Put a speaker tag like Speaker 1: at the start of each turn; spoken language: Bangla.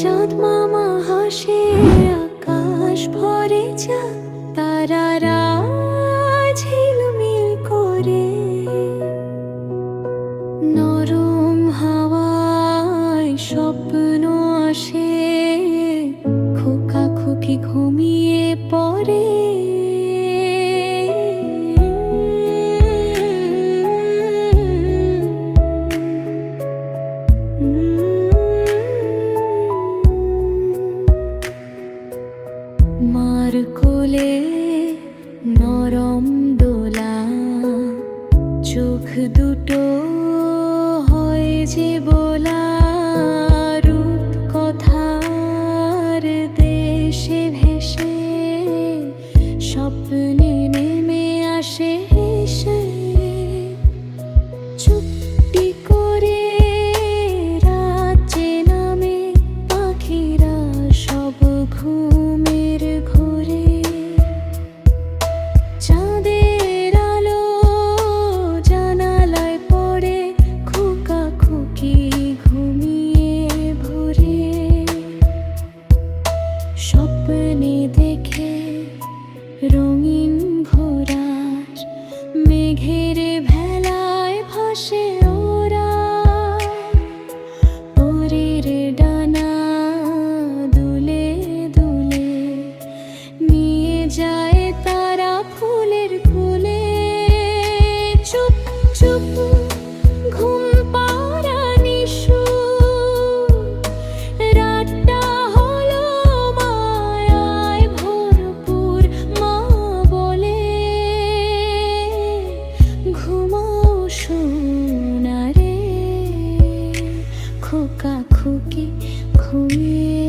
Speaker 1: চাঁদ মামা হাসে, আকাশ ভরে যা তারারা ঝিলমিল করে। নরম হাওয়ায় স্বপ্ন আসে খোকা খুকি ঘুমিয়ে পড়ে। মারকোলে নরম দোলা, চোখ দুটো হয় যে বোলা রূপ কথার দেশে ভেসে, স্বপ্নে নেমে আসে হেসে। চুপটি করে পাখিরা সব মেঘের ভেলায় ভাসে ওরা। ডানা দুলে দুলে নিয়ে যায় তারা ফুলের চুপ চুপ ঘুম খোকা খুকি ঘুমিয়ে